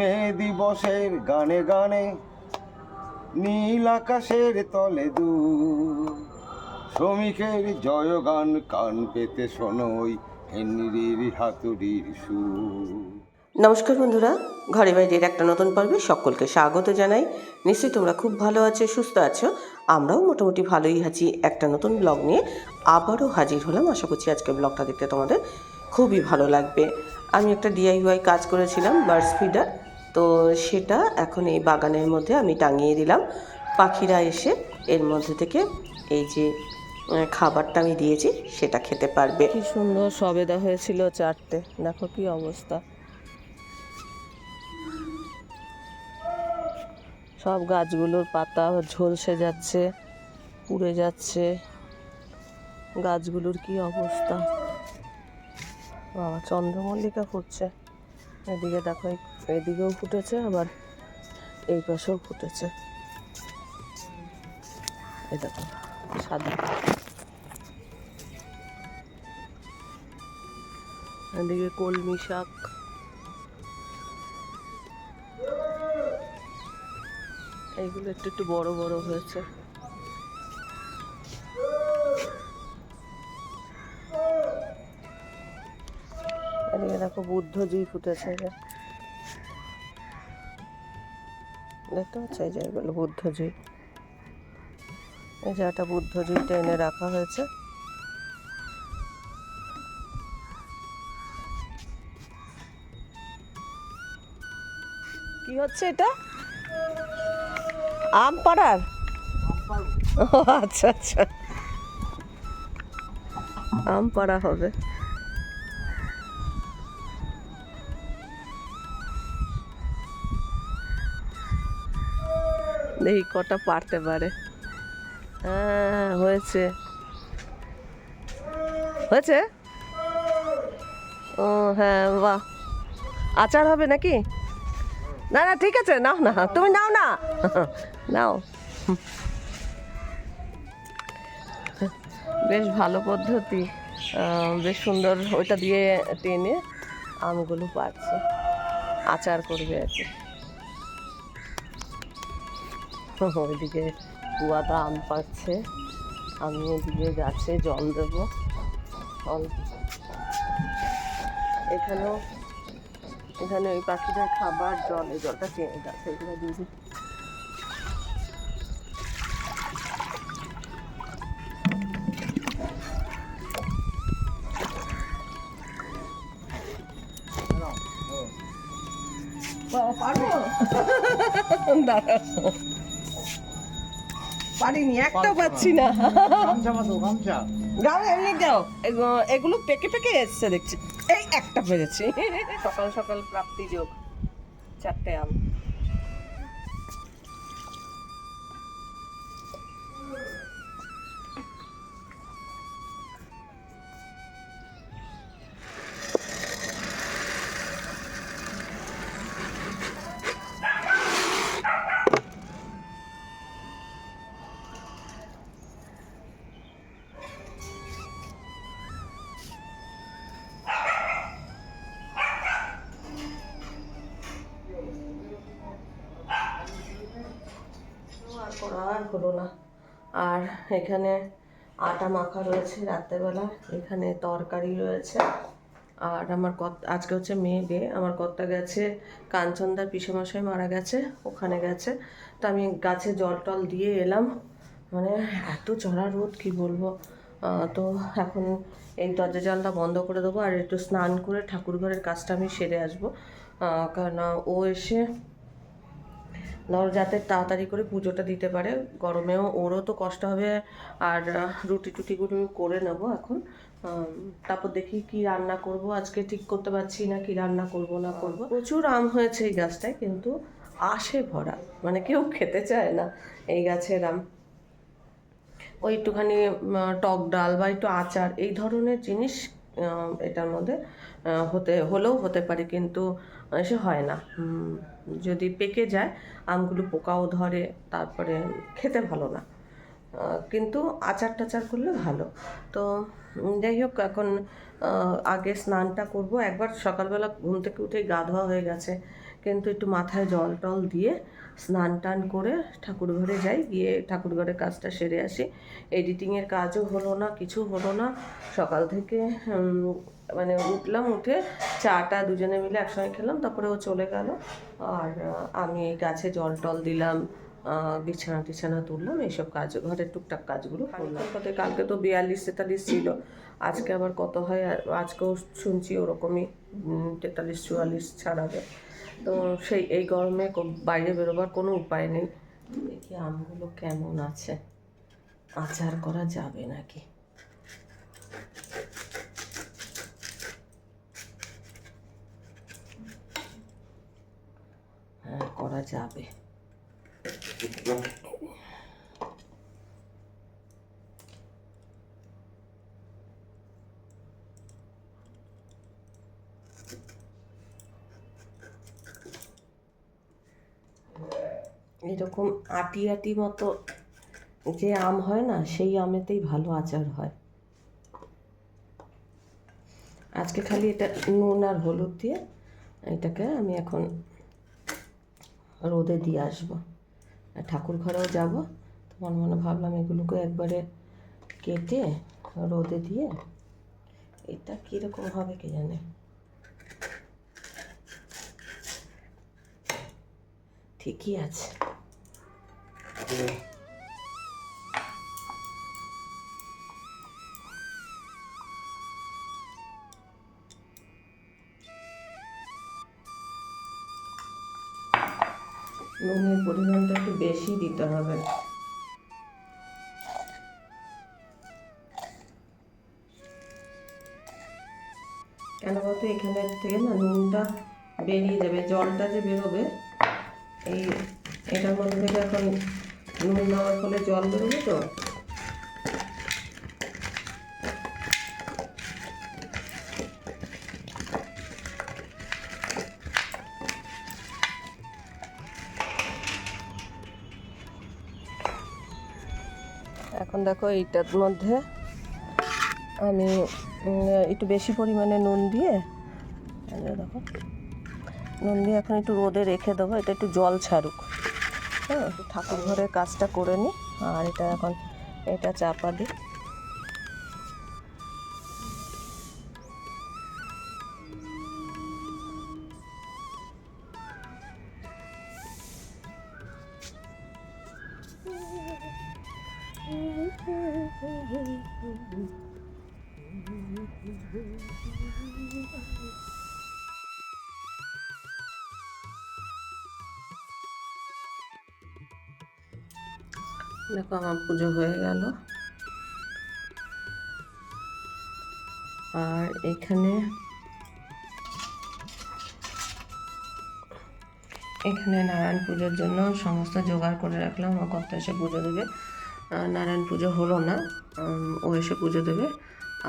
মে দিবসের গানে গানে নীল আকাশের তলে দু শ্রমিকের জয়গান কান পেতে শোনই হেনরির হাতুড়ির সুর। নমস্কার বন্ধুরা, ঘরে বাইরের একটা নতুন পর্বে সকলকে স্বাগত জানাই। নিশ্চয়ই তোমরা খুব ভালো আছো, সুস্থ আছো। আমরাও মোটামুটি ভালোই আছি। একটা নতুন ব্লগ নিয়ে আবারও হাজির হলাম। আশা করছি আজকে ব্লগটা দেখতে তোমাদের খুবই ভালো লাগবে। আমি একটা ডিআইওয়াই কাজ করেছিলাম বার্ডস ফিডার তো সেটা এখন এই বাগানের মধ্যে আমি টাঙিয়ে দিলাম। পাখিরা এসে এর মধ্যে থেকে এই যে খাবারটা আমি দিয়েছি, সেটা খেতে পারবে। কি সুন্দর সবেদা হয়েছিল চারটে। দেখো কি অবস্থা। সব গাছগুলোর পাতা ঝলসে যাচ্ছে, পুড়ে যাচ্ছে। গাছগুলোর কি অবস্থা? বাবা, চন্দ্রমল্লিকা ফুটছে। এদিকে দেখো এদিকেও ফুটেছে, আবার এই পাশেও ফুটেছে। দেখো, সাদা। এদিকে কলমি শাক। এইগুলো একটু একটু বড় বড় হয়েছে। দেখো বুদ্ধজি ফুটেছে। দেখতে পাচ্ছ? এই যে এগুলো বুদ্ধজি এই যে একটা বুদ্ধজি টেনে রাখা হয়েছে। কি হচ্ছে এটা? আম পাড়ার? আচ্ছা আচ্ছা। আম পাড়া হবে। দেখি কটা পারতে পারে। হ্যাঁ হয়েছে। হয়েছে? ও হ্যাঁ বাহ। আচার হবে নাকি? না না, ঠিক আছে, নাও না, তুমি নাও না। নাও। বেশ ভালো পদ্ধতি। বেশ সুন্দর, ওইটা দিয়ে টেনে আমগুলো পাচ্ছে আচার করবে আর কি। ওইদিকে কুয়াটা আম পাচ্ছে আমি ওইদিকে গাছে জল দেবো জল এখানেও এখানে ওই পাখিটার খাবার জল এই জলটা চেয়ে গাছে এগুলো দিয়ে দিই। দাঁড়াও। পারিনি একটাও পাচ্ছি না। গাও এমনি দাও। এগুলো পেকে পেকে এসছে দেখছি। এই একটা পেরেছি। সকাল সকাল প্রাপ্তি যোগ চারটে আম। আর হলো না। আর এখানে আটা মাখা রয়েছে রাত্রেবেলা। এখানে তরকারি রয়েছে। আর আমার কত, আজকে হচ্ছে মেয়ে ডে। আমার কর্তা গেছে, কাঞ্চনদার পিসেমশাই মারা গেছে, ওখানে গেছে। তো আমি গাছে জল টল দিয়ে এলাম। মানে এত চড়া রোদ, কি বলব? তো এখন এই দরজা জানলা বন্ধ করে দেবো। আর একটু স্নান করে ঠাকুর ঘরের কাজটা আমি সেরে আসব। কারণ ও এসে ধর যাতে তাড়াতাড়ি করে পুজোটা দিতে পারে। গরমেও ওরও তো কষ্ট হবে। আর রুটি টুটিগুলো করে নেব এখন। তারপর দেখি কি রান্না করব। আজকে ঠিক করতে পারছি না কি রান্না করব, না করব। প্রচুর আম হয়েছে এই গাছটায়, কিন্তু আসে ভরা। মানে কেউ খেতে চায় না এই গাছের আম। ওই একটুখানি টক ডাল বা একটু আচার এই ধরনের জিনিস এটার মধ্যে হতে, হলেও হতে পারে, কিন্তু সে হয় না। যদি পেকে যায়, আমগুলো পোকাও ধরে, তারপরে খেতে ভালো না। কিন্তু আচার টাচার করলে ভালো। তো যাই হোক, এখন আগে স্নানটা করব। একবার সকালবেলা ঘুম থেকে উঠে গা ধোয়া হয়ে গেছে। কিন্তু একটু মাথায় জল টল দিয়ে স্নান টান করে ঠাকুর ঘরে যাই গিয়ে ঠাকুর ঘরের কাজটা সেরে আসি। এডিটিংয়ের কাজও হলো না কিছু হলো না। সকাল থেকে মানে উঠলাম উঠে চাটা দুজনে মিলে একসঙ্গে খেলাম তারপরে ও চলে গেল। আর আমি এই গাছে জল টল দিলাম বিছানা টিছানা তুললাম এইসব কাজ ঘরের টুকটাক কাজগুলো করলাম। কলকাতায় কালকে তো বিয়াল্লিশ তেতাল্লিশ ছিল। আজকে আবার কত হয় আর আজকেও শুনছি ওরকমই তেতাল্লিশ চুয়াল্লিশ ছাড়াবে। তো সেই, এই গরমে বাইরে বেরোবার কোনো উপায় নেই। দেখি আমগুলো কেমন আছে? আচার করা যাবে নাকি? হ্যাঁ করা যাবে। এরকম আটি আটি মতো যে আম হয় না, সেই আমেতেই ভালো আচার হয়। আজকে খালি এটা নুন আর হলুদ দিয়ে এটাকে আমি এখন রোদে দিয়ে আসব। ঠাকুর ঘরেও যাব। তো মনে মনে ভাবলাম এগুলোকে একবারে কেটে রোদে দিয়ে এটা কীরকম হবে কে জানে। ঠিকই আছে। নুনের পরিমাণটা একটু বেশি দিতে হবে। কেন বলতো এখানে থেকে না নুনটা বেরিয়ে যাবে, জলটা যে বেরোবে, এই এটার মধ্যে থেকে এখন নুন দেওয়ার ফলে জল বেরোবে তো? এখন দেখো এইটার মধ্যে আমি একটু বেশি পরিমাণে নুন দিয়ে দেখো, নুন দিয়ে এখন একটু রোদে রেখে দেবো, এটা একটু জল ছাড়ুক। হ্যাঁ ঠাকুর ঘরের কাজটা করে নিই আর এটা এখন এটা চাপা দিই দেখো আমার পুজো হয়ে গেল। আর এখানে এখানে নারায়ণ পুজোর জন্য সমস্ত জোগাড় করে রাখলাম। আমার কর্তা এসে পুজো দেবে। নারায়ণ পুজো হলো না ও এসে পুজো দেবে।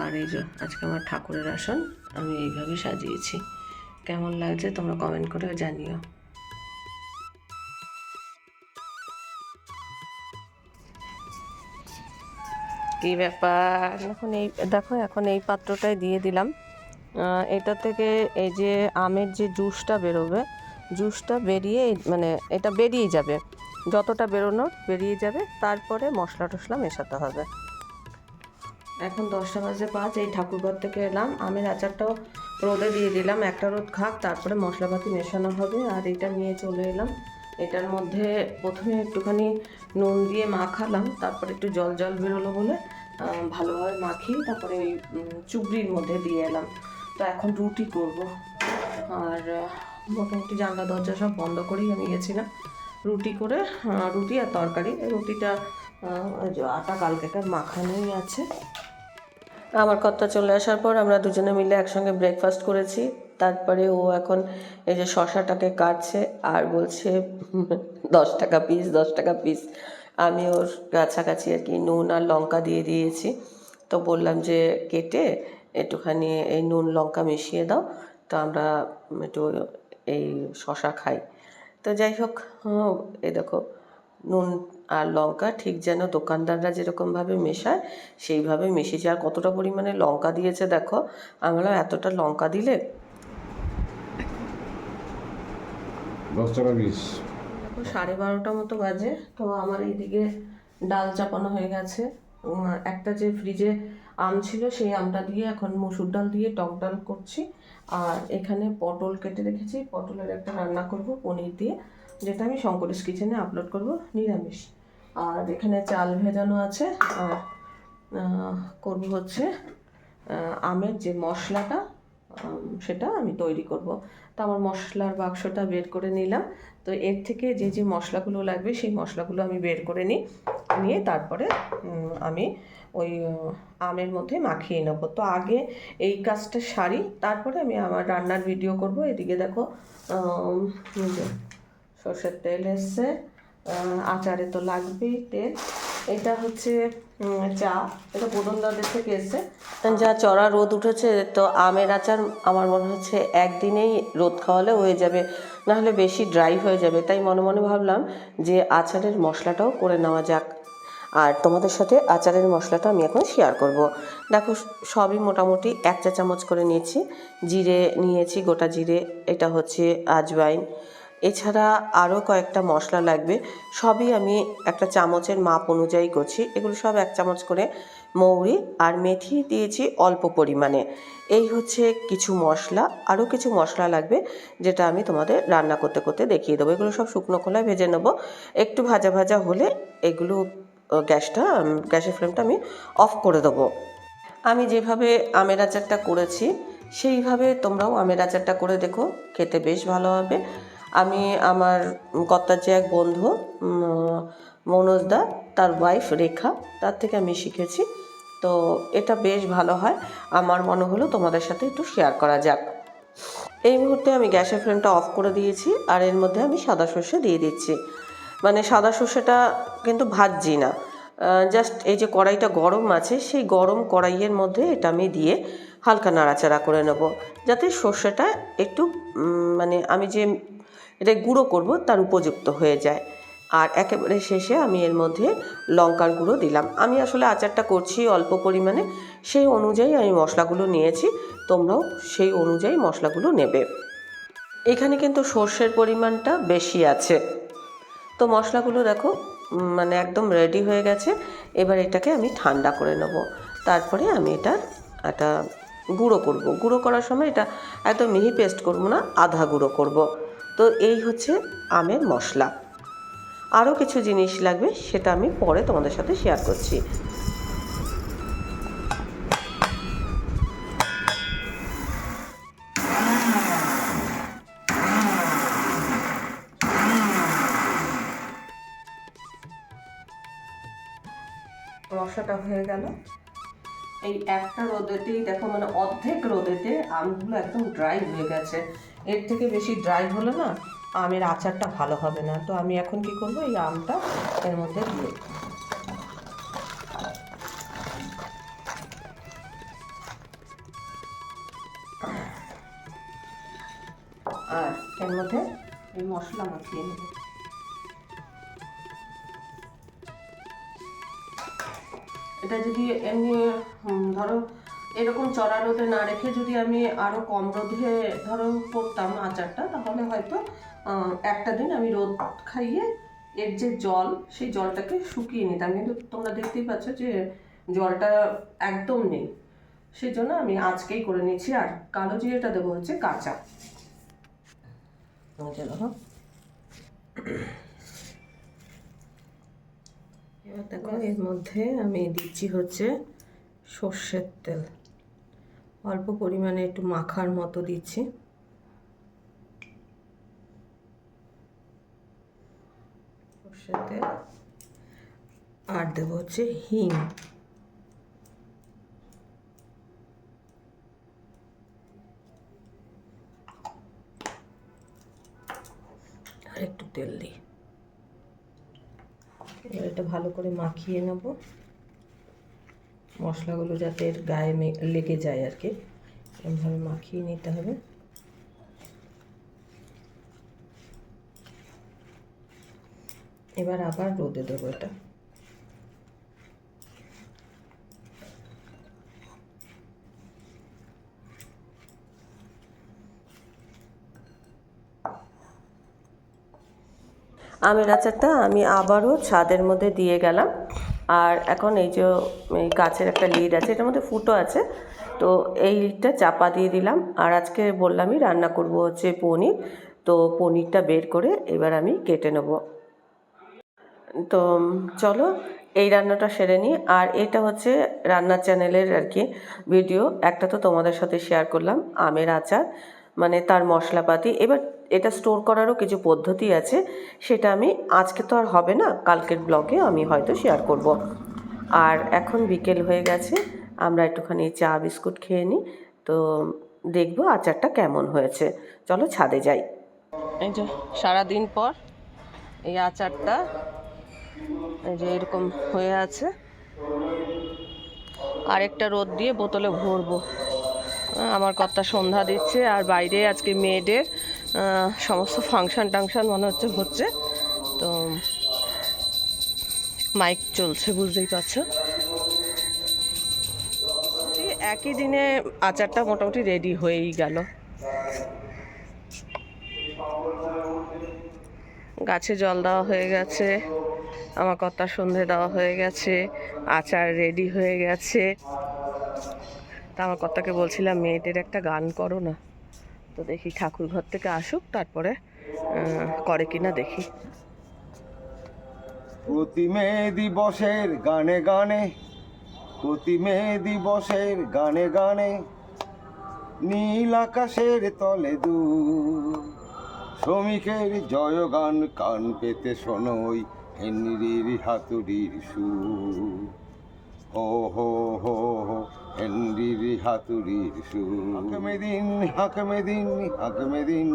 আর এই যে আজকে আমার ঠাকুরের আসন, আমি এইভাবে সাজিয়েছি। কেমন লাগছে তোমরা কমেন্ট করে জানিও। কি ব্যাপার? এখন এই, দেখো এখন এই পাত্রটাই দিয়ে দিলাম। এটা থেকে এই যে আমের যে জুসটা বেরোবে, জুসটা বেরিয়ে মানে এটা বেরিয়ে যাবে। যতটা বেরোনোর বেরিয়ে যাবে, তারপরে মশলা টশলা মেশাতে হবে। এখন দশটা বাজে পাঁচ, এই ঠাকুরঘর থেকে এলাম। আমের আচারটাও রোদে দিয়ে দিলাম। একটা রোদ খাক, তারপরে মশলাপাতি মেশানো হবে। আর এটা নিয়ে চলে এলাম। এটার মধ্যে প্রথমে একটুখানি নুন দিয়ে মাখালাম, তারপরে একটু জল জল বেরোলো বলে ভালোভাবে মাখিয়ে তারপরে ওই চুবড়ির মধ্যে দিয়ে এলাম। তো এখন রুটি করব। আর মোটামুটি জানলা দরজা সব বন্ধ করেই আমি গেছিলাম। রুটি করে রুটি আর তরকারি। রুটিটা আটা কালকেকার মাখানোই আছে। আমার কর্তা চলে আসার পর আমরা দুজনে মিলে একসঙ্গে ব্রেকফাস্ট করেছি। তারপরে ও এখন এই যে শশাটাকে কাটছে আর বলছে, দশ টাকা পিস দশ টাকা পিস আমি ওর কাছাকাছি আর কি নুন আর লঙ্কা দিয়ে দিয়েছি। তো বললাম যে, কেটে একটুখানি এই নুন, লঙ্কা মিশিয়ে দাও, তো আমরা একটু এই শশা খাই। তো যাই হোক এই দেখো, নুন আর লঙ্কা ঠিক যেন দোকানদাররা যেরকমভাবে মেশায়, সেইভাবে মিশিয়েছে। আর কতটা পরিমাণে লঙ্কা দিয়েছে দেখো। আমরা এতটা লঙ্কা দিলে দশটা বিশ দেখো, সাড়ে বারোটা মতো বাজে, তো আমার এইদিকে ডাল চাপানো হয়ে গেছে। একটা যে ফ্রিজে আম ছিল, সেই আমটা দিয়ে এখন মসুর ডাল দিয়ে টক ডাল করছি। আর এখানে পটল কেটে রেখেছি। পটলের একটা রান্না করব, পনির দিয়ে, যেটা আমি শঙ্করেশ কিচেনে আপলোড করব, নিরামিষ। আর এখানে চাল ভেজানো আছে, আর করব হচ্ছে আমের যে মশলাটা সেটা আমি তৈরি করব। তো আমার মশলার বাক্সটা বের করে নিলাম। তো এর থেকে যে যে মশলাগুলো লাগবে, সেই মশলাগুলো আমি বের করে নিই। নিয়ে তারপরে আমি ওই আমের মধ্যে মাখিয়ে নেব। তো আগে এই কাজটা সারি, তারপরে আমি আমার রান্নার ভিডিও করব। এদিকে দেখো সর্ষের তেল এসছে। আচারে তো লাগবেই তেল। এটা হচ্ছে চা। এটা বোদনদাদের থেকে এসছে। যা চড়া রোদ উঠেছে, তো আমের আচার আমার মনে হচ্ছে একদিনেই রোদ খাওয়ালে হয়ে যাবে। নাহলে বেশি ড্রাই হয়ে যাবে। তাই মনে মনে ভাবলাম যে আচারের মশলাটাও করে নেওয়া যাক। আর তোমাদের সাথে আচারের মশলাটা আমি এখন শেয়ার করব। দেখো, সবই মোটামুটি এক চা চামচ করে নিয়েছি। জিরে নিয়েছি, গোটা জিরে। এটা হচ্ছে আজওয়াইন। এছাড়া আরও কয়েকটা মশলা লাগবে। সবই আমি একটা চামচের মাপ অনুযায়ী করছি। এগুলো সব এক চামচ করে মৌরি আর মেথি দিয়েছি অল্প পরিমাণে। এই হচ্ছে কিছু মশলা। আরও কিছু মশলা লাগবে যেটা আমি তোমাদের রান্না করতে করতে দেখিয়ে দেবো। এগুলো সব শুকনো খোলায় ভেজে নেব। একটু ভাজা ভাজা হলে এগুলো গ্যাসটা গ্যাসের ফ্লেমটা আমি অফ করে দেবো। আমি যেভাবে আমের আচারটা করেছি, সেইভাবে তোমরাও আমের আচারটা করে দেখো। খেতে বেশ ভালো হবে। আমি আমার কর্তার যে এক বন্ধু মনোজ দা, তার ওয়াইফ রেখা, তার থেকে আমি শিখেছি। তো এটা বেশ ভালো হয়। আমার মনে হলো তোমাদের সাথে একটু শেয়ার করা যাক। এই মুহূর্তে আমি গ্যাসের ফ্লেমটা অফ করে দিয়েছি, আর এর মধ্যে আমি সাদা সর্ষে দিয়ে দিচ্ছি। মানে সাদা সর্ষেটা কিন্তু ভাজছি না। জাস্ট এই যে কড়াইটা গরম আছে, সেই গরম কড়াইয়ের মধ্যে এটা আমি দিয়ে হালকা নাড়াচাড়া করে নেব। যাতে সর্ষেটা একটু মানে আমি যে এটা গুঁড়ো করব, তার উপযুক্ত হয়ে যায়। আর একেবারে শেষে আমি এর মধ্যে লঙ্কার গুঁড়ো দিলাম। আমি আসলে আচারটা করছি অল্প পরিমাণে, সেই অনুযায়ী আমি মশলাগুলো নিয়েছি, তোমরাও সেই অনুযায়ী মশলাগুলো নেবে। এখানে কিন্তু সর্ষের পরিমাণটা বেশি আছে। তো মশলাগুলো দেখো মানে একদম রেডি হয়ে গেছে, এবার এটাকে আমি ঠান্ডা করে নেব। তারপরে আমি এটা একটা গুঁড়ো করব। গুঁড়ো করার সময় এটা একদম মিহি পেস্ট করব না, আধা গুঁড়ো করব। তো এই হচ্ছে আমের মশলা। আরও কিছু জিনিস লাগবে, সেটা আমি পরে তোমাদের সাথে শেয়ার করছি। মশলাটা হয়ে গেল। এই একটা রোদেতেই দেখো মানে অর্ধেক রোদেতে আমগুলো একদম ড্রাই হয়ে গেছে। এর থেকে বেশি ড্রাই হলে না আমের আচারটা ভালো হবে না। তো আমি এখন কি করব? এই আমটা এর মধ্যে দিয়ে। আর এর মধ্যে এই মশলা মাখিয়ে নেব। এটা যদি এমনি ধরো এরকম চড়া রোদে না রেখে যদি আমি আরও কম রোদে ধরো করতাম আচারটা তাহলে হয়তো একটা দিন আমি রোদ খাইয়ে এর যে জল সেই জলটাকে শুকিয়ে নিতাম। কিন্তু তোমরা দেখতেই পাচ্ছ যে জলটা একদম নেই। সেই জন্য আমি আজকেই করে নিচ্ছি আর কালো জিরেটা দেবো হচ্ছে কাঁচা। এই যে দেখো। এবার দেখো এর মধ্যে আমি দিচ্ছি হচ্ছে সর্ষের তেল। অল্প পরিমাণে একটু মাখার মতো দিচ্ছি। আর দেবো হচ্ছে হিং। আর একটু তেল দিই। এটা ভালো করে মাখিয়ে নেব। মশলাগুলো যাতে গায়ে লেগে যায় আর কি। এরকমভাবে মাখিয়ে নিতে হবে। এবার আবার রোদে দেবো এটা। আমের আচারটা আমি আবারও ছাদের মধ্যে দিয়ে গেলাম। আর এখন এই যে গাছের একটা লিড আছে, এটার মধ্যে ফুটো আছে। তো এই লিডটা চাপা দিয়ে দিলাম। আর আজকে বললামই রান্না করব হচ্ছে পনির। তো পনিরটা বের করে এবার আমি কেটে নেব। তো চলো, এই রান্নাটা সেরে নিই। আর এটা হচ্ছে রান্নার চ্যানেলের আর কি ভিডিও একটা তো তোমাদের সাথে শেয়ার করলাম, আমের আচার মানে তার মশলাপাতি। এবার এটা স্টোর করারও কিছু পদ্ধতি আছে, সেটা আমি আজকে তো আর হবে না, কালকের ব্লগে আমি হয়তো শেয়ার করব। আর এখন বিকেল হয়ে গেছে, আমরা একটুখানি চা, বিস্কুট খেয়ে নিই, তো দেখব আচারটা কেমন হয়েছে। চলো ছাদে যাই। এই যে সারাদিন পর এই আচারটা, এই যে এরকম হয়ে আছে। আরেকটা রোদ দিয়ে বোতলে ভরবো। আমার কর্তা সন্ধ্যা দিচ্ছে, আর বাইরে আজকে মেয়েদের সমস্ত ফাংশন টাংশন মনে হচ্ছে হচ্ছে। তো মাইক চলছে, বুঝতেই পারছ? একই দিনে আচারটা মোটামুটি রেডি হয়েই গেল। গাছে জল দেওয়া হয়ে গেছে, আমার কর্তা সন্ধে দেওয়া হয়ে গেছে, আচার রেডি হয়ে গেছে। তা আমার কর্তাকে বলছিলাম, মেয়েদের একটা গান করো না। তো দেখি ঠাকুর ঘর থেকে আসুক, তারপরে করে কিনা দেখি। প্রতি মে দিবসের গানে গানে প্রতি মে দিবসের গানে গানে, নীল আকাশের তলে দূর, শ্রমিকের জয়গান কান পেতে শোনই হেনরির হাতুড়ির সুর। হো হো হো হো হেনরির হাতুড়ির সুর হাকমে দিন হাকমে দিন হাকমে দিন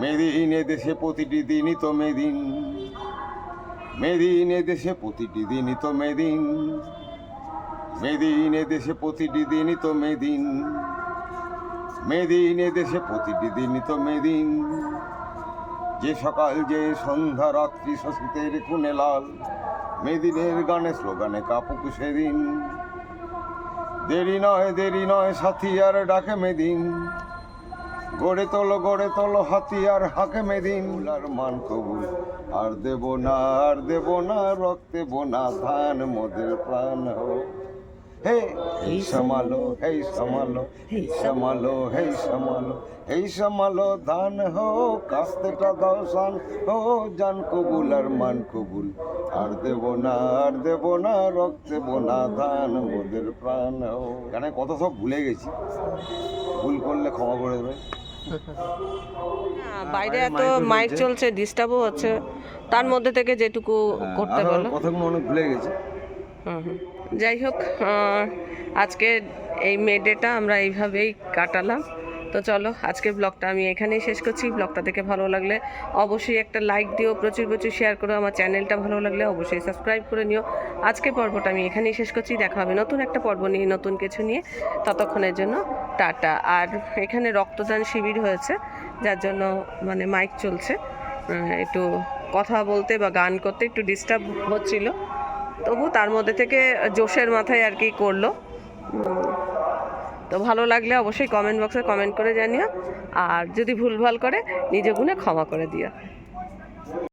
মেদিন দেশে প্রতিটি দিনই তো মেদিন। মেদিন দেশে প্রতিটি দিনই তো মেদিন। মেদিন দেশে প্রতিটি দিনই তো মেদিন। মেদিন দেশে প্রতিটি দিনই তো মেদিন। যে সকাল যে সন্ধ্যা রাত্রি শশীতের কুনে লাল। মেদিনের গানে স্লোগানে কাপুক সেদিন। দেরি নয় দেরি নয়, সাথিয়ার আর ডাকে মেদিন। গড়ে তোলো গড়ে তোলো, হাতিয়ার হাকে মেদিন। আর মান কবুল, আর দেব না, আর দেব না, রক্তে বোনা ধান, মোদের প্রাণ হো হে এই সমালো হেই সমালো হেই সমালো হেই সমালো এই সমালো ধান হো কাস্তেটা দাও সান হো জান কবুল আর মান কবুল। আর দেব না আর দেব না রক্তে বোনা ধান মোদের প্রাণ হো। গানে কত সব ভুলে গেছি। ভুল করলে ক্ষমা করে দেবে। হ্যাঁ, বাইরে এত মাইক চলছে ডিস্টার্বও হচ্ছে। তার মধ্যে থেকে যেটুকু করতে বলো। কথাগুলো অনেক ভুলে গেছি। যাই হোক আজকে এই মে ডেটা আমরা এইভাবেই কাটালাম। তো চলো, আজকের ব্লগটা আমি এখানেই শেষ করছি। ব্লগটা দেখে ভালো লাগলে অবশ্যই একটা লাইক দিও, প্রচুর প্রচুর শেয়ার করো। আমার চ্যানেলটা ভালো লাগলে অবশ্যই সাবস্ক্রাইব করে নিও। আজকে পর্বটা আমি এখানেই শেষ করছি। দেখা হবে নতুন একটা পর্ব নিয়ে, নতুন কিছু নিয়ে। ততক্ষণের জন্য টাটা। আর এখানে রক্তদান শিবির হয়েছে, যার জন্য মানে মাইক চলছে। একটু কথা বলতে বা গান করতে একটু ডিস্টার্ব হচ্ছিল। তবু তার মধ্যে থেকে জোশের মাথায় আর কি করল। তো ভালো লাগলে অবশ্যই কমেন্ট বক্সে কমেন্ট করে জানিও। আর যদি ভুলভাল করে, নিজে গুণে ক্ষমা করে দিও।